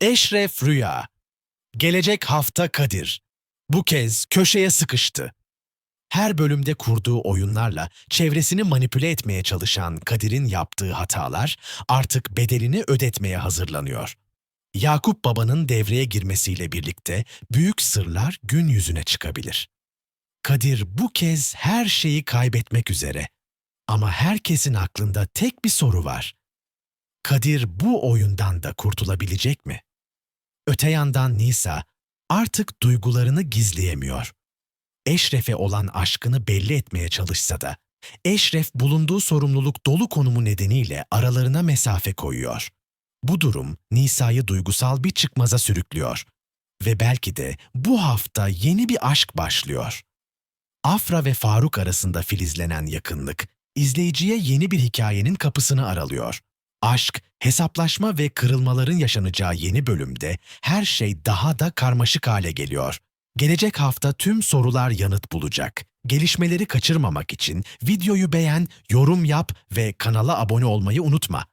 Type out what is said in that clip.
Eşref Rüya. Gelecek hafta Kadir. Bu kez köşeye sıkıştı. Her bölümde kurduğu oyunlarla çevresini manipüle etmeye çalışan Kadir'in yaptığı hatalar artık bedelini ödetmeye hazırlanıyor. Yakup Baba'nın devreye girmesiyle birlikte büyük sırlar gün yüzüne çıkabilir. Kadir bu kez her şeyi kaybetmek üzere. Ama herkesin aklında tek bir soru var. Kadir bu oyundan da kurtulabilecek mi? Öte yandan Nisa artık duygularını gizleyemiyor. Eşref'e olan aşkını belli etmeye çalışsa da Eşref bulunduğu sorumluluk dolu konumu nedeniyle aralarına mesafe koyuyor. Bu durum Nisa'yı duygusal bir çıkmaza sürüklüyor. Ve belki de bu hafta yeni bir aşk başlıyor. Afra ve Faruk arasında filizlenen yakınlık, izleyiciye yeni bir hikayenin kapısını aralıyor. Aşk, hesaplaşma ve kırılmaların yaşanacağı yeni bölümde her şey daha da karmaşık hale geliyor. Gelecek hafta tüm sorular yanıt bulacak. Gelişmeleri kaçırmamak için videoyu beğen, yorum yap ve kanala abone olmayı unutma.